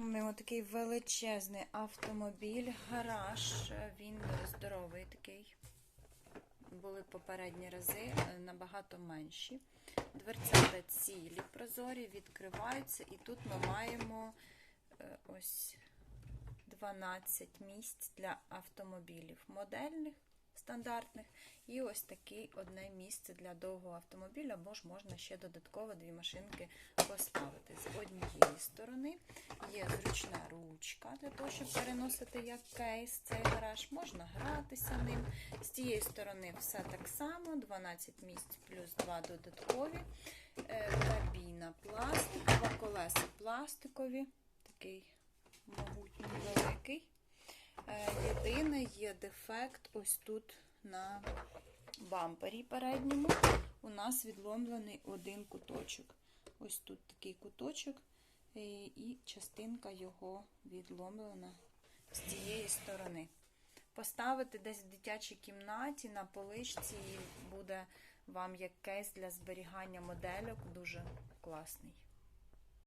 Маємо такий величезний автомобіль, гараж. Він здоровий такий. Були попередні рази е, набагато менші. Дверцята цілі, прозорі, відкриваються, і тут ми маємо е, ось 12 місць для автомобілів модельних, стандартних, і ось такий одне місце для довгого автомобіля, або ж можна ще додатково дві машинки поставити. З однієї сторони є зручна ручка для того, щоб переносити як кейс цей гараж. Можна гратися ним. З цієї сторони все так само: 12 місць плюс 2 додаткові. Е, Кабіна пластикова, колеса пластикові. Такий могутній великий. Е, Єдине є дефект ось тут на бампері передньому. У нас відломлений один куточок. Ось тут такий куточок, і частинка його відломлена з цієї сторони. Поставити десь в дитячій кімнаті на поличці і буде вам як кейс для зберігання модельок дуже класний.